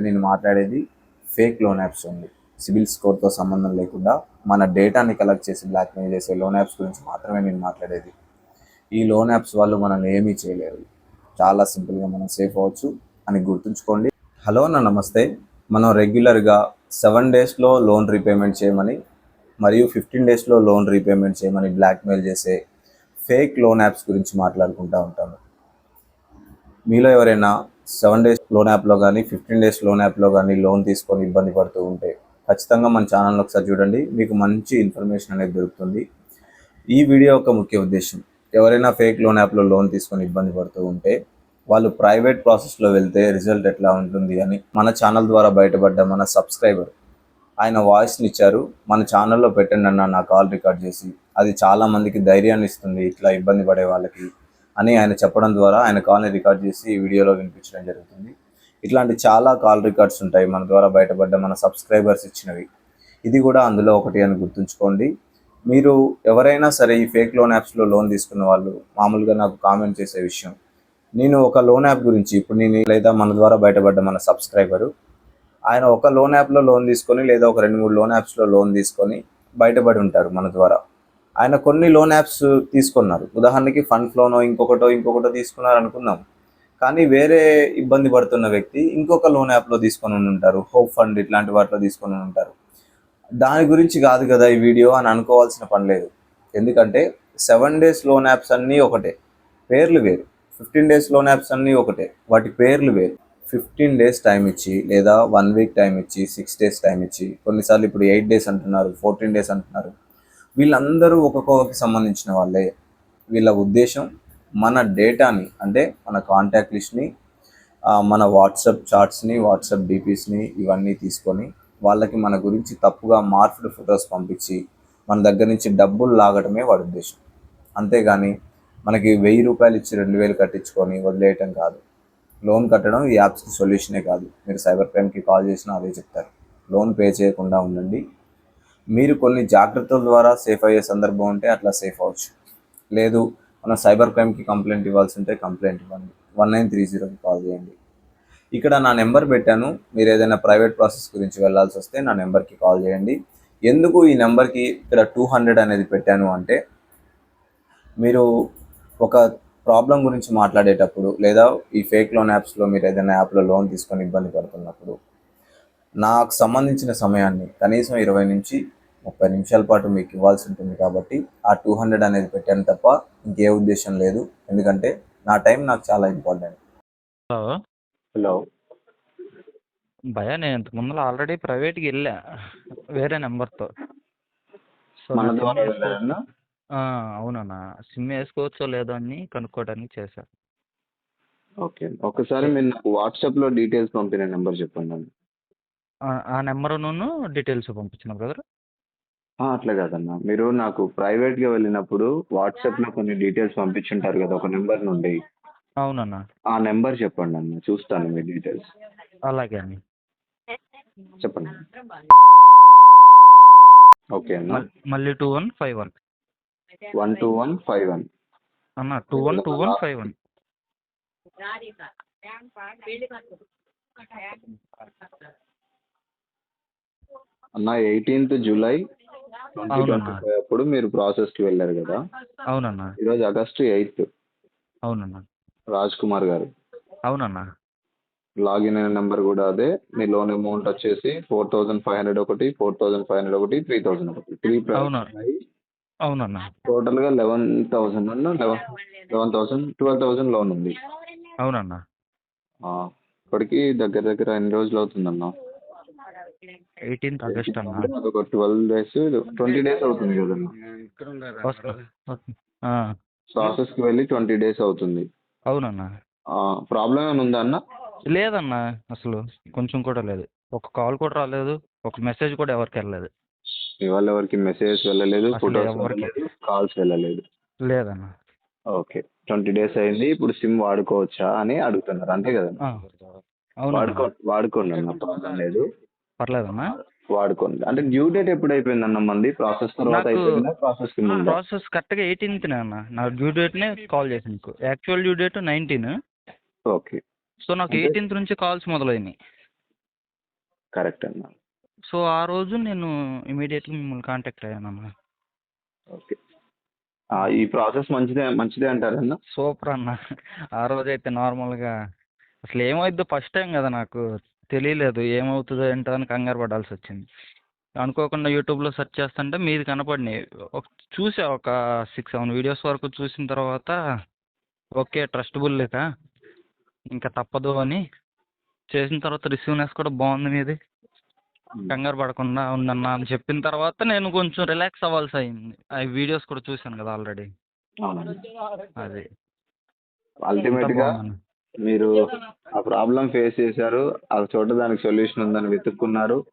అంటే నేను మాట్లాడేది ఫేక్ లోన్ యాప్స్ ఉంది సివిల్ స్కోర్తో సంబంధం లేకుండా మన డేటాని కలెక్ట్ చేసి బ్లాక్మెయిల్ చేసే లోన్ యాప్స్ గురించి మాత్రమే నేను మాట్లాడేది. ఈ లోన్ యాప్స్ వాళ్ళు మనల్ని ఏమీ చేయలేరు. చాలా సింపుల్గా మనం సేఫ్ అవ్వచ్చు అని గుర్తుంచుకోండి. హలో అన్న నమస్తే. మనం రెగ్యులర్గా సెవెన్ డేస్లో లోన్ రీపేమెంట్ చేయమని మరియు ఫిఫ్టీన్ డేస్లో లోన్ రీపేమెంట్ చేయమని బ్లాక్మెయిల్ చేసే ఫేక్ లోన్ యాప్స్ గురించి మాట్లాడుకుంటూ ఉంటాము. మీలో ఎవరైనా సెవెన్ డేస్ లోన్ యాప్లో కానీ ఫిఫ్టీన్ డేస్ లోన్ యాప్లో కానీ లోన్ తీసుకొని ఇబ్బంది పడుతూ ఉంటే ఖచ్చితంగా మన ఛానల్ ఒకసారి చూడండి. మీకు మంచి ఇన్ఫర్మేషన్ అనేది దొరుకుతుంది. ఈ వీడియో యొక్క ముఖ్య ఉద్దేశం ఎవరైనా ఫేక్ లోన్ యాప్లో లోన్ తీసుకొని ఇబ్బంది పడుతూ ఉంటే వాళ్ళు ప్రైవేట్ ప్రాసెస్లో వెళ్తే రిజల్ట్ ఎట్లా ఉంటుంది అని మన ఛానల్ ద్వారా బయటపడ్డ మన సబ్స్క్రైబర్ ఆయన వాయిస్ని ఇచ్చారు. మన ఛానల్లో పెట్టండి అన్న నా కాల్ రికార్డ్ చేసి అది చాలా మందికి ధైర్యాన్ని ఇస్తుంది. ఇట్లా ఇబ్బంది పడే వాళ్ళకి అని ఆయన చెప్పడం ద్వారా ఆయన కాల్ని రికార్డ్ చేసి వీడియోలో వినిపించడం జరుగుతుంది. ఇట్లాంటి చాలా కాల్ రికార్డ్స్ ఉంటాయి మన ద్వారా బయటపడ్డ మన సబ్స్క్రైబర్స్ ఇచ్చినవి. ఇది కూడా అందులో ఒకటి అని గుర్తుంచుకోండి. మీరు ఎవరైనా సరే ఈ ఫేక్ లోన్ యాప్స్లో లోన్ తీసుకున్న వాళ్ళు మామూలుగా నాకు కామెంట్ చేసే విషయం నేను ఒక లోన్ యాప్ గురించి ఇప్పుడు నేను లేదా మన ద్వారా బయటపడ్డ మన సబ్స్క్రైబరు ఆయన ఒక లోన్ యాప్లో లోన్ తీసుకొని లేదా ఒక రెండు మూడు లోన్ యాప్స్లో లోన్ తీసుకొని బయటపడి ఉంటారు మన ద్వారా. ఆయన కొన్ని లోన్ యాప్స్ తీసుకున్నారు. ఉదాహరణకి ఫండ్ ఫ్లోనో ఇంకొకటో ఇంకొకటో తీసుకున్నారు అనుకుందాం కానీ వేరే ఇబ్బంది పడుతున్న వ్యక్తి ఇంకొక లోన్ యాప్లో తీసుకొని ఉంటారు హోప్ ఫండ్ ఇట్లాంటి వాటిలో తీసుకొని ఉంటారు దాని గురించి కాదు కదా ఈ వీడియో అని అనుకోవాల్సిన పని లేదు. ఎందుకంటే సెవెన్ డేస్ లోన్ యాప్స్ అన్నీ ఒకటే. పేర్లు వేరు. ఫిఫ్టీన్ డేస్ లోన్ యాప్స్ అన్నీ ఒకటే. వాటి పేర్లు వేరు. ఫిఫ్టీన్ డేస్ టైం ఇచ్చి లేదా వన్ వీక్ టైం ఇచ్చి సిక్స్ డేస్ టైం ఇచ్చి కొన్నిసార్లు ఇప్పుడు ఎయిట్ డేస్ అంటున్నారు ఫోర్టీన్ డేస్ అంటున్నారు. వీళ్ళందరూ ఒక్కొక్కరికి సంబంధించిన వాళ్ళే. వీళ్ళ ఉద్దేశం మన డేటాని అంటే మన కాంటాక్ట్ లిస్ట్ని మన వాట్సాప్ చాట్స్ని వాట్సాప్ డీపీస్ని ఇవన్నీ తీసుకొని వాళ్ళకి మన గురించి తప్పుగా మార్పుడ్ ఫొటోస్ పంపించి మన దగ్గర నుంచి డబ్బులు లాగడమే వాడి ఉద్దేశం. అంతేగాని మనకి వెయ్యి రూపాయలు ఇచ్చి రెండు వేలు కట్టించుకొని వదిలేయటం కాదు. లోన్ కట్టడం ఈ యాప్స్కి సొల్యూషనే కాదు. మీరు సైబర్ క్రైమ్కి కాల్ చేసినా అదే చెప్తారు. లోన్ పే చేయకుండా ఉండండి. మీరు కొన్ని జాగ్రత్తల ద్వారా సేఫ్ అయ్యే సందర్భం ఉంటే అట్లా సేఫ్ అవ్వచ్చు. లేదు మనం సైబర్ క్రైమ్కి కంప్లైంట్ ఇవ్వాల్సి ఉంటే కంప్లైంట్ ఇవ్వండి. వన్ నైన్ త్రీ జీరోకి కాల్ చేయండి. ఇక్కడ నా నెంబర్ పెట్టాను. మీరు ఏదైనా ప్రైవేట్ ప్రాసెస్ గురించి వెళ్ళాల్సి వస్తే నా నెంబర్కి కాల్ చేయండి. ఎందుకు ఈ నెంబర్కి ఇక్కడ టూ హండ్రెడ్ అనేది పెట్టాను అంటే మీరు ఒక ప్రాబ్లం గురించి మాట్లాడేటప్పుడు లేదా ఈ ఫేక్ లోన్ యాప్స్లో మీరు ఏదైనా యాప్లో లోన్ తీసుకొని ఇబ్బంది పడుతున్నప్పుడు నాకు సంబంధించిన సమయాన్ని కనీసం ఇరవై నుంచి ముప్పై నిమిషాల పాటు మీకు ఇవ్వాల్సి ఉంటుంది కాబట్టి ఆ టూ హండ్రెడ్ అనేది పెట్టాను తప్ప ఇంకే ఉద్దేశం లేదు. ఎందుకంటే నా టైం నాకు చాలా ఇంపార్టెంట్. హలో. హలో. భయ నేను ఇంతకు ముందు ఆల్రెడీ ప్రైవేట్కి వెళ్ళా. వేరే నెంబర్తో. అవునన్నా. సిమ్ వేసుకోవచ్చో లేదో అని కనుక్కోవడానికి చేశా. ఓకే. ఒకసారి మీరు నాకు వాట్సాప్లో డీటెయిల్స్ పంపిన నెంబర్ చెప్పండి ఆ- ఆ నెంబరును డీటెయిల్స్ పంపించిన బ్రదర్. అట్లా కాదన్న. మీరు నాకు ప్రైవేట్గా వెళ్ళినప్పుడు వాట్సాప్లో కొన్ని డీటెయిల్స్ పంపించుంటారు కదా ఒక నెంబర్ నుండి. అవునన్నా. ఆ నెంబర్ చెప్పండి అన్న చూస్తాను మీ డీటెయిల్స్. అలాగే అండి. చెప్పండి. ఓకే అన్న. మల్- మళ్ళీ two one five one. One two one five one. అన్న two one two one five one. అన్న ఎయిటీన్త్ జూలై ట్వంటీ ట్వంటీ అవునన్నా ఫైవ్ అప్పుడు మీరు ప్రాసెస్కి వెళ్ళారు కదా? అవునన్నా. ఈరోజు ఆగస్టు ఎయిత్ అవునన్నా. రాజ్ కుమార్ గారు. అవునన్నా. లాగిన్ అయిన నెంబర్ కూడా అదే. మీ లోన్ అమౌంట్ వచ్చేసి ఫోర్ థౌజండ్ ఫైవ్ హండ్రెడ్ ఒకటి ఫోర్ థౌజండ్ ఫైవ్ హండ్రెడ్ ఒకటి త్రీ థౌజండ్ ఒకటి. త్రీ అవునా. అవునన్నా. టోటల్గా లెవెన్ థౌసండ్ అన్న eleven eleven thousand twelve thousand loan ఉంది. అవునన్నా. ఇప్పటికి దగ్గర దగ్గర ఎన్ని రోజులు అవుతుందన్న? ఎయిటీన్త్ ఆగస్ట్ అన్న? అదొక ట్వెల్వ్ డేస్ ట్వంటీ డేస్ అవుతుంది కదన్న. ప్రాసెస్కి వెళ్ళి ట్వంటీ డేస్ అవుతుంది. అవునన్నా. ప్రాబ్లం ఏమైనా ఉందా అన్న? లేదన్నా అసలు కొంచెం కూడా లేదు. ఒక కాల్ కూడా రాలేదు ఒక మెసేజ్ కూడా ఎవరికి వెళ్ళలేదు. ఇవాళ ఎవరికి మెసేజ్ వెళ్ళలేదు ఫొటోస్ కాల్స్ వెళ్ళలేదు లేదన్నా. ఓకే ట్వంటీ డేస్ అయింది ఇప్పుడు సిమ్ వాడుకోవచ్చా అని అడుగుతున్నారు అంతే కదా వాడుకో వాడుకోండి అన్న ప్రాబ్లం లేదు. పర్లేదన్నా వాడుకోండి. అంటే డ్యూ డేట్ ఎప్పుడు అయిపోయింది అన్న మంది? ప్రాసెస్ తర్వాత అయిపోయిందా? ప్రాసెస్ ప్రాసెస్ కరెక్ట్గా ఎయిటీన్త్నే అన్న. నా డ్యూ డేట్నే కాల్ చేసి నీకు. Actual due date nineteen. Okay. So నాకు ఎయిటీన్త్ నుంచి కాల్స్ మొదలైనాయి. కరెక్ట్ అన్న. సో ఆ రోజు నేను ఇమీడియట్గా మిమ్మల్ని కాంటాక్ట్ అయ్యానన్న ఓకే. ఈ ప్రాసెస్ మంచిదే మంచిదే అంటారన్న సూపర్ అన్న. ఆ రోజైతే నార్మల్గా అసలు ఏమైద్దో ఫస్ట్ టైం కదా నాకు. తెలియలేదు ఏమవుతుందో ఏంటో అని కంగారు పడాల్సి వచ్చింది. అనుకోకుండా యూట్యూబ్లో సెర్చ్ చేస్తుంటే మీది కనపడినాయి. ఒక చూసా ఒక సిక్స్ సెవెన్ వీడియోస్ వరకు చూసిన తర్వాత ఓకే ట్రస్టబుల్ లేక ఇంకా తప్పదు అని చేసిన తర్వాత రిసీవ్నెస్ కూడా బాగుంది మీది. కంగారు పడకుండా ఉందన్న అని చెప్పిన తర్వాత నేను కొంచెం రిలాక్స్ అవ్వాల్సి అయింది. ఆ వీడియోస్ కూడా చూశాను కదా ఆల్రెడీ అది. అల్టిమేట్గా బాగుందన్న. మీరు ఆ ప్రాబ్లం ఫేస్ చేశారు. ఆ చోట దానికి సొల్యూషన్ ఉందని వెతుక్కున్నారు.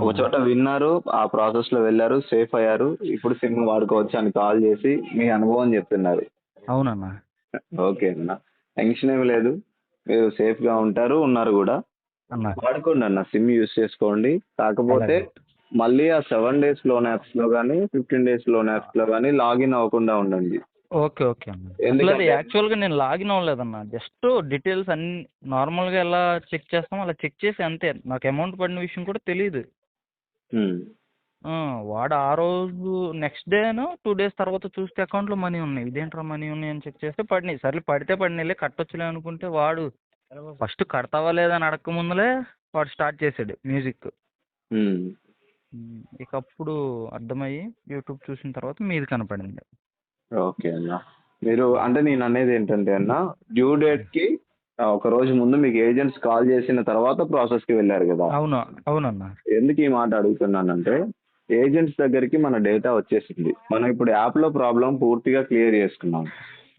ఒక చోట విన్నారు. ఆ ప్రాసెస్లో వెళ్ళారు. సేఫ్ అయ్యారు. ఇప్పుడు సిమ్ వాడుకోవచ్చు అని కాల్ చేసి మీ అనుభవం చెప్తున్నారు అవునన్న. ఓకే అన్న. టెన్షన్ ఏమి లేదు. మీరు సేఫ్గా ఉంటారు ఉన్నారు కూడా. అన్న. వాడుకోండి అన్న. సిమ్ యూస్ చేసుకోండి. కాకపోతే. మళ్ళీ ఆ సెవెన్ డేస్ లోన్ యాప్స్లో కానీ ఫిఫ్టీన్ డేస్ లోన్ యాప్స్లో కానీ లాగిన్ అవ్వకుండా ఉండండి. ఓకే ఓకే అన్న యాక్చువల్గా నేను లాగిన్ అవ్వలేదన్న. జస్ట్ డీటెయిల్స్ అన్ని నార్మల్గా ఎలా చెక్ చేస్తామో అలా చెక్ చేసి అంతే. నాకు అమౌంట్ పడిన విషయం కూడా తెలియదు వాడు ఆ రోజు నెక్స్ట్ డేను టూ డేస్ తర్వాత చూస్తే అకౌంట్లో మనీ ఉన్నాయి. ఇదేంట్రా మనీ ఉన్నాయి అని చెక్ చేస్తే పడినాయి. సర్లే పడితే పడినాయిలే కట్టొచ్చులే అనుకుంటే వాడు ఫస్ట్ కడతావా లేదా అని అడగక ముందులే వాడు స్టార్ట్ చేసాడు మ్యూజిక్. ఇక అప్పుడు అర్థమయ్యి యూట్యూబ్ చూసిన తర్వాత మీది కనపడింది. ఓకే అన్న. మీరు అంటే నేను అనేది ఏంటంటే అన్న డ్యూ డేట్కి ఒక రోజు ముందు మీకు ఏజెంట్స్ కాల్ చేసిన తర్వాత ప్రాసెస్కి వెళ్ళారు కదా. అవును అవునన్న. ఎందుకు ఈ మాట అడుగుతున్నానంటే ఏజెంట్స్ దగ్గరికి మన డేటా వచ్చేసింది. మనం ఇప్పుడు యాప్లో ప్రాబ్లం పూర్తిగా క్లియర్ చేసుకున్నాం.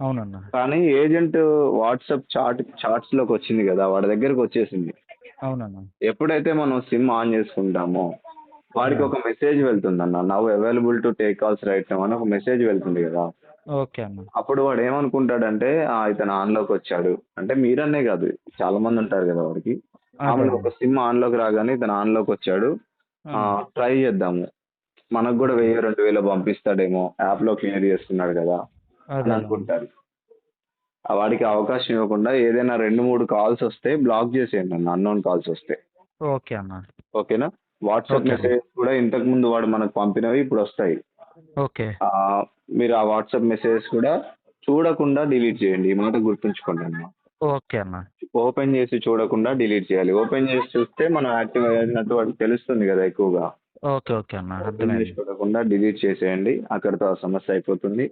అవునన్న. కానీ ఏజెంట్ వాట్సాప్ చాట్ చాట్స్లోకి వచ్చింది కదా వాడి దగ్గరకు వచ్చేసింది. అవునన్న. ఎప్పుడైతే మనం సిమ్ ఆన్ చేసుకుంటామో వాడికి ఒక మెసేజ్ వెళ్తుంది అన్న now available to take calls right అని ఒక మెసేజ్ వెళ్తుంది కదా. ఓకే అన్న. అప్పుడు వాడు ఏమనుకుంటాడంటే "ఆ, ఇతను ఆన్లోకి వచ్చాడు. అంటే మీరనే కాదు చాలా మంది ఉంటారు కదా వాడికి. మామూలుగా ఒక సిమ్ ఆన్లోకి రాగానే ఇతను ఆన్లోకి వచ్చాడు ట్రై చేద్దాము. మనకు కూడా వెయ్యి రెండు వేలు పంపిస్తాడేమో. యాప్లో క్లియర్ చేస్తున్నాడు కదా అని అనుకుంటారు. ఆ వాడికి అవకాశం ఇవ్వకుండా ఏదైనా రెండు మూడు కాల్స్ వస్తే బ్లాక్ చేసేయండి అన్న. అన్నోన్ కాల్స్ వస్తే. ఓకే అన్న. ఓకేనా? WhatsApp Okay. మెసేజ్ కూడా ఇంతకు ముందు వాడు మనకు పంపినవి ఇప్పుడు వస్తాయి. ఓకే. మీరు ఆ వాట్సాప్ మెసేజ్ కూడా చూడకుండా డిలీట్ చేయండి. ఈ మాట గుర్తుంచుకోండి అన్న ఓకే అన్న. ఓపెన్ చేసి చూడకుండా డిలీట్ చేయాలి. ఓపెన్ చేసి చూస్తే మనం యాక్టివ్ అయినట్టు వాడికి తెలుస్తుంది కదా ఎక్కువగా. ఓపెన్ ఓకే అన్న. ఓపెన్ చేసి చూడకుండా డిలీట్ చేసేయండి. అక్కడితో ఆ సమస్య అయిపోతుంది.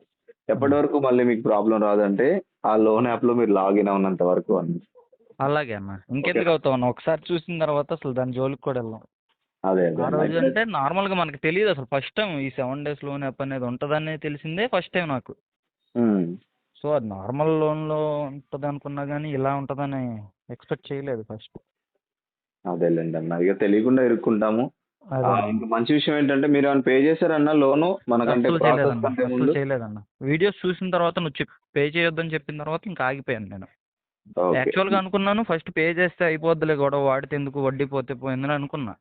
ఎప్పటి వరకు మళ్ళీ మీకు ప్రాబ్లం రాదంటే ఆ లోన్ యాప్లో మీరు లాగిన్ అవునంత వరకు అన్న. అలాగే అన్న. ఇంకెందుకు అవుతావు అన్న? ఒకసారి చూసిన తర్వాత అసలు దాని జోలికి కూడా వెళ్ళాం. అదే ఆ రోజు. అంటే నార్మల్గా మనకి తెలియదు అసలు. ఫస్ట్ టైం ఈ సెవెన్ డేస్ లోన్ యాప్ అనేది ఉంటుందని తెలిసిందే ఫస్ట్ టైం నాకు. సో అది నార్మల్ లోన్లో ఉంటుంది అనుకున్నా కానీ ఇలా ఉంటుందని ఎక్స్పెక్ట్ చేయలేదు ఫస్ట్. అదేలేండి అన్న. ఇక తెలియకుండా ఇరుక్కుంటాము. ఇంకా మంచి విషయం ఏంటంటే మీరు ఏమైనా పే చేశారన్న లోను? మనకంటే చేయలేదన్న. వీడియోస్ చూసిన తర్వాత నువ్వు పే చేయొద్దని చెప్పిన తర్వాత ఇంకా ఆగిపోయాను నేను. ఓకే. యాక్చువల్గా అనుకున్నాను ఫస్ట్ పే చేస్తే అయిపోద్దిలే గొడవ వాడితే ఎందుకు వడ్డీ పోతే పోయిందని అనుకున్నా.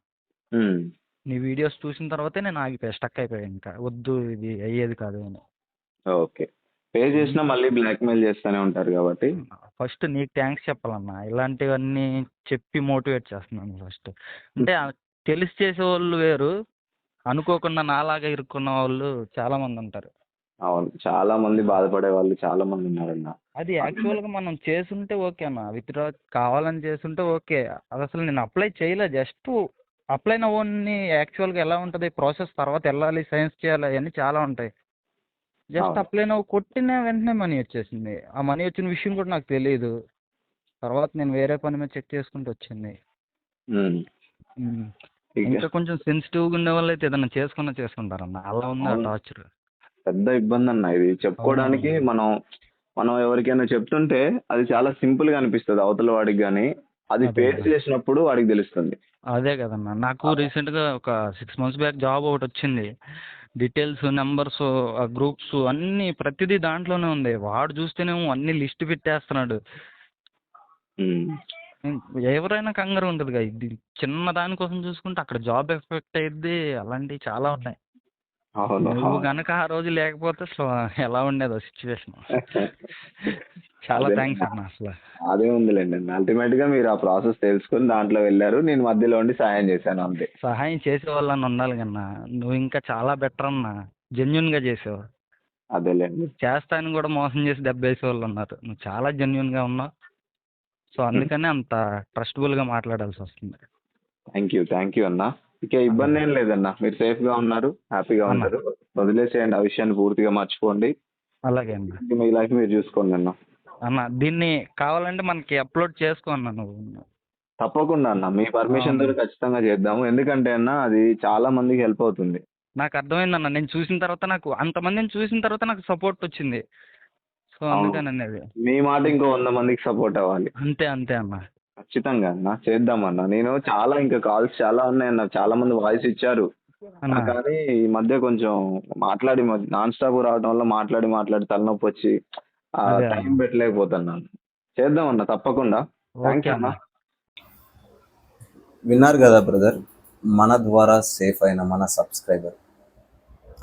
నీ వీడియోస్ చూసిన తర్వాతే నేను ఆగిపోయా స్టక్ అయిపోయా ఇంకా. వద్దు ఇది అయ్యేది కాదు అని. ఓకే. పే చేసినా మళ్ళీ బ్లాక్మెయిల్ చేస్తూనే ఉంటారు కాబట్టి. ఫస్ట్ నీకు థ్యాంక్స్ చెప్పాలన్నా. ఇలాంటివన్నీ చెప్పి మోటివేట్ చేస్తున్నాను ఫస్ట్. అంటే ఆ తెలిసి చేసే వాళ్ళు వేరు. అనుకోకుండా నాలాగా ఇరుక్కున్న వాళ్ళు చాలా మంది ఉంటారు. అవును. చాలా మంది బాధపడే వాళ్ళు చాలా మంది ఉన్నారన్న. అది యాక్చువల్గా మనం చేసుంటే ఓకే అన్న. విత్డ్రా కావాలని చేస్తుంటే ఓకే. అది అసలు నేను అప్లై చేయలే. జస్ట్ అప్లై నవ్వని యాక్చువల్గా ఎలా ఉంటుంది? ప్రాసెస్ తర్వాత వెళ్ళాలి సైన్స్ చేయాలి అవన్నీ చాలా ఉంటాయి. జస్ట్ అవును. అప్లై నవ్వు కొట్టిన వెంటనే మనీ వచ్చేసింది. ఆ మనీ వచ్చిన విషయం కూడా నాకు తెలియదు తర్వాత నేను వేరే పని మీద చెక్ చేసుకుంటూ వచ్చింది. ఇక కొంచెం సెన్సిటివ్గా ఉండే వాళ్ళు అయితే ఏదైనా చేసుకున్నా చేసుకుంటారన్న. అలా ఉంది ఆ. టార్చర్. పెద్ద ఇబ్బంది అన్న ఇది. చెప్పుకోవడానికి. మనం మనం ఎవరికైనా చెప్తుంటే అది చాలా సింపుల్గా అనిపిస్తుంది. అవతల వాడికి కానీ అది ఫేస్. చేసినప్పుడు వాడికి తెలుస్తుంది. అదే కదన్న. నాకు రీసెంట్గా ఒక సిక్స్ మంత్స్ బ్యాక్ జాబ్ ఒకటి వచ్చింది. డీటెయిల్స్ నెంబర్స్ ఆ గ్రూప్స్ అన్నీ ప్రతిదీ దాంట్లోనే ఉంది. వాడు చూస్తేనేమో అన్ని లిస్ట్ పెట్టేస్తున్నాడు. ఎవరైనా కంగారు ఉంటుంది ఇది చిన్న దానికోసం చూసుకుంటే అక్కడ జాబ్ ఎఫెక్ట్ అయ్యిద్ది అలాంటివి చాలా ఉన్నాయి. నువ్వు. కనుక ఆ రోజు లేకపోతే ఎలా ఉండేదో సిచ్యువేషన్ చాలా థ్యాంక్స్ అన్న అసలు. అదే ఉందిలేండి. అల్టిమేట్గా మీరు ఆ ప్రాసెస్ తెలుసుకుని దాంట్లో వెళ్ళారు. నేను మధ్యలో ఉండి సాయం చేశాను అంతే. సహాయం చేసే వాళ్ళని ఉండాలి కన్నా నువ్వు ఇంకా చాలా బెటర్ అన్న జెన్యున్గా చేసావు. అదేలేండి. చేస్తానని కూడా మోసం చేసి దెబ్బేసే వాళ్ళు ఉన్నారు. నువ్వు చాలా జెన్యున్గా ఉన్నావు. సో అందుకనే అంత ట్రస్టబుల్గా మాట్లాడాల్సి వస్తుంది. థ్యాంక్ యూ థ్యాంక్ యూ అన్న. ఇక ఇబ్బంది ఏం లేదన్న. మీరు సేఫ్గా ఉన్నారు హ్యాపీగా అన్న. ఉంటారు వదిలేసేయండి ఆ విషయాన్ని పూర్తిగా మర్చిపోండి. అలాగే అన్న. మీ లైఫ్ మీరు చూసుకోండి అన్న. అన్న దీన్ని కావాలంటే మనకి అప్లోడ్ చేసుకో అన్న నువ్వు. తప్పకుండా అన్న. మీ పర్మిషన్. తో ఖచ్చితంగా చేద్దాము. ఎందుకంటే అన్న అది చాలా మందికి హెల్ప్ అవుతుంది. నాకు అర్థమైందన్న నేను చూసిన తర్వాత నాకు అంతమందిని చూసిన తర్వాత నాకు సపోర్ట్ వచ్చింది. సో. అందుకని అనేది. మీ మాట ఇంకో వంద మందికి సపోర్ట్ అవ్వాలి. అంతే అంతే అన్న. ఖచ్చితంగా అన్న చేద్దామన్న. నేను చాలా ఇంకా కాల్స్ చాలా ఉన్నాయన్న. చాలా మంది వాయిస్ ఇచ్చారు. అన్న. కానీ ఈ మధ్య కొంచెం మాట్లాడి నాన్ స్టాప్ రావడం వల్ల మాట్లాడి మాట్లాడి తలనొప్పి వచ్చి టైం అన్న. పెట్టలేకపోతున్నాను చేద్దామన్న తప్పకుండా. థ్యాంక్ యూ అన్న. అన్న. విన్నారు కదా బ్రదర్ మన ద్వారా సేఫ్ అయిన మన సబ్స్క్రైబర్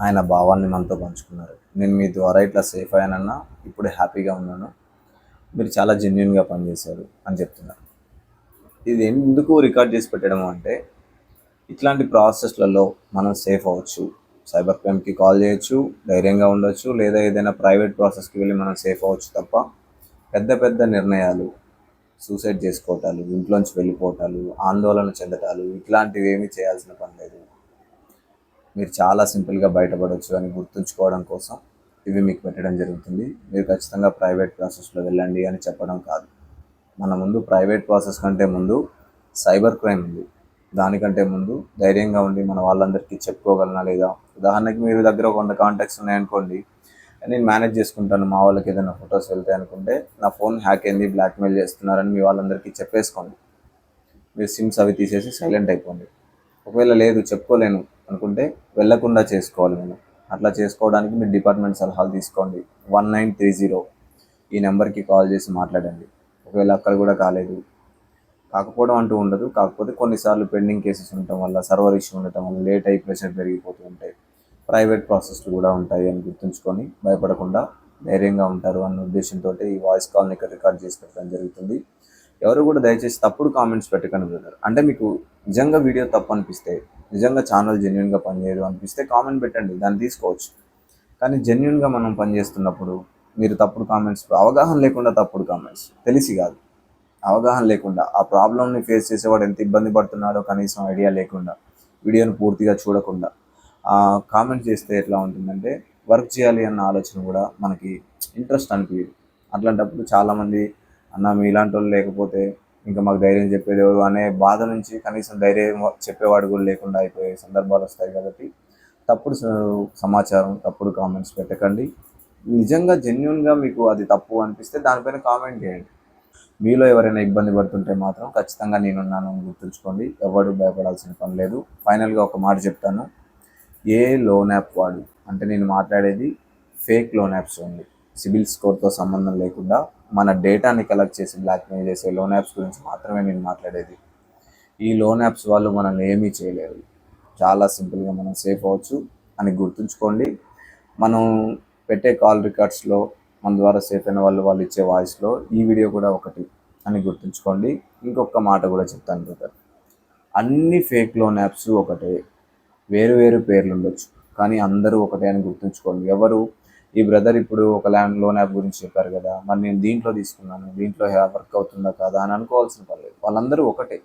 ఆయన భావాన్ని మనతో పంచుకున్నారు. నేను మీ ద్వారా ఇట్లా సేఫ్ అయ్యానన్నా ఇప్పుడు హ్యాపీగా ఉన్నాను. మీరు చాలా జెన్యున్గా పనిచేశారు అని చెప్తున్నారు ఇది ఎందుకు రికార్డ్ చేసి పెట్టడం అంటే ఇట్లాంటి ప్రాసెస్లలో మనం సేఫ్ అవ్వచ్చు. సైబర్ క్రైమ్కి కాల్ చేయొచ్చు ధైర్యంగా ఉండొచ్చు లేదా ఏదైనా ప్రైవేట్ ప్రాసెస్కి వెళ్ళి మనం సేఫ్ అవ్వచ్చు తప్ప పెద్ద పెద్ద నిర్ణయాలు సూసైడ్ చేసుకోవటాలు ఇంట్లోంచి వెళ్ళిపోవటాలు ఆందోళన చెందటాలు ఇట్లాంటివి ఏమీ చేయాల్సిన పని లేదు. మీరు చాలా సింపుల్గా బయటపడవచ్చు అని గుర్తుంచుకోవడం కోసం ఇవి మీకు పెట్టడం జరుగుతుంది. మీరు ఖచ్చితంగా ప్రైవేట్ ప్రాసెస్లో వెళ్ళండి అని చెప్పడం కాదు. మన ముందు ప్రైవేట్ ప్రాసెస్ కంటే ముందు సైబర్ క్రైమ్ ఉంది. దానికంటే ముందు ధైర్యంగా ఉండి మన వాళ్ళందరికీ చెప్పుకోగలనా లేదా? ఉదాహరణకి మీరు దగ్గర ఒక వంద కాంటాక్ట్స్ ఉన్నాయనుకోండి నేను మేనేజ్ చేసుకుంటాను. మా వాళ్ళకి ఏదైనా ఫొటోస్ వెళ్తాయి అనుకుంటే నా ఫోన్ హ్యాక్ అయింది బ్లాక్మెయిల్ చేస్తున్నారని మీ వాళ్ళందరికీ చెప్పేసుకోండి. మీరు సిమ్స్ అవి తీసేసి సైలెంట్ అయిపోండి. ఒకవేళ లేదు చెప్పుకోలేను అనుకుంటే వెళ్ళకుండా చేసుకోవాలి నేను. అట్లా చేసుకోవడానికి మీరు డిపార్ట్మెంట్ సలహాలు తీసుకోండి. వన్ నైన్ త్రీ జీరో ఈ నెంబర్కి కాల్ చేసి మాట్లాడండి. ఒకవేళ అక్కడ కూడా కాలేదు. కాకపోవడం అంటూ ఉండదు. కాకపోతే కొన్నిసార్లు పెండింగ్ కేసెస్ ఉండటం వల్ల సర్వర్ ఇష్యూ ఉండటం వల్ల లేట్ అయి ప్రెషర్ పెరిగిపోతూ ఉంటాయి. ప్రైవేట్ ప్రాసెస్లు కూడా ఉంటాయి అని గుర్తుంచుకొని భయపడకుండా ధైర్యంగా ఉంటారు అన్న ఉద్దేశంతో ఈ వాయిస్ కాల్ని ఇక్కడ రికార్డ్ చేసి పెట్టడం జరుగుతుంది. ఎవరు కూడా దయచేసి తప్పుడు కామెంట్స్ పెట్టకండి బ్రదర్. అంటే మీకు నిజంగా వీడియో తప్పు అనిపిస్తే నిజంగా ఛానల్ జెన్యున్గా పనిచేయదు అనిపిస్తే కామెంట్ పెట్టండి. దాన్ని తీసుకోవచ్చు. కానీ జెన్యున్గా మనం పనిచేస్తున్నప్పుడు మీరు తప్పుడు కామెంట్స్ అవగాహన లేకుండా తప్పుడు కామెంట్స్ తెలిసి కాదు. అవగాహన లేకుండా ఆ ప్రాబ్లమ్ని ఫేస్ చేసేవాడు ఎంత ఇబ్బంది పడుతున్నాడో కనీసం ఐడియా లేకుండా వీడియోని పూర్తిగా చూడకుండా కామెంట్ చేస్తే ఎట్లా ఉంటుందంటే వర్క్ చేయాలి అన్న ఆలోచన కూడా మనకి ఇంట్రెస్ట్ అనిపించదు అట్లాంటప్పుడు చాలామంది అన్న మీలాంటి వాళ్ళు లేకపోతే ఇంకా మాకు ధైర్యం చెప్పేది ఎవరు? అనే బాధ నుంచి కనీసం ధైర్యం చెప్పేవాడు కూడా లేకుండా అయిపోయే సందర్భాలు వస్తాయి కాబట్టి తప్పుడు స- సమాచారం తప్పుడు కామెంట్స్ పెట్టకండి. నిజంగా జెన్యున్గా మీకు అది తప్పు అనిపిస్తే దానిపైన కామెంట్ చేయండి. మీలో ఎవరైనా ఇబ్బంది పడుతుంటే మాత్రం ఖచ్చితంగా నేనున్నాను అని గుర్తుంచుకోండి. ఎవరు భయపడాల్సిన పని లేదు. ఫైనల్గా ఒక మాట చెప్తాను. ఏ లోన్ యాప్ వాడు? అంటే నేను మాట్లాడేది ఫేక్ లోన్ యాప్స్ ఉంది సిబిల్ స్కోర్తో సంబంధం లేకుండా మన డేటాని కలెక్ట్ చేసి బ్లాక్మెయిల్ చేసే లోన్ యాప్స్ గురించి మాత్రమే నేను మాట్లాడేది. ఈ లోన్ యాప్స్ వాళ్ళు మనల్ని ఏమీ చేయలేరు. చాలా సింపుల్గా మనం సేఫ్ అవ్వచ్చు అని గుర్తుంచుకోండి. మనం పెట్టే కాల్ రికార్డ్స్లో మన ద్వారా సేఫ్ అయిన వాళ్ళు వాళ్ళు ఇచ్చే వాయిస్లో ఈ వీడియో కూడా ఒకటి అని గుర్తుంచుకోండి. ఇంకొక మాట కూడా చెప్తాను బ్రదర్. అన్ని ఫేక్ లోన్ యాప్స్ ఒకటే వేరు వేరు పేర్లు ఉండొచ్చు కానీ అందరూ ఒకటే అని గుర్తుంచుకోండి. ఎవరు? ఈ బ్రదర్ ఇప్పుడు ఒక ల్యాండ్ లోన్ యాప్ గురించి చెప్పారు కదా మరి నేను దీంట్లో తీసుకున్నాను దీంట్లో వర్క్ అవుతుందా కదా అని అనుకోవాల్సిన పర్లేదు వాళ్ళందరూ ఒకటే.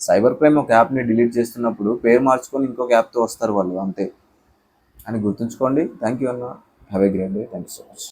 సైబర్ క్రైమ్ ఒక యాప్ని డిలీట్ చేస్తున్నప్పుడు పేరు మార్చుకొని ఇంకొక యాప్తో వస్తారు వాళ్ళు అంతే అని గుర్తుంచుకోండి. థ్యాంక్ యూ అన్న. Have a great day. Thank you so much.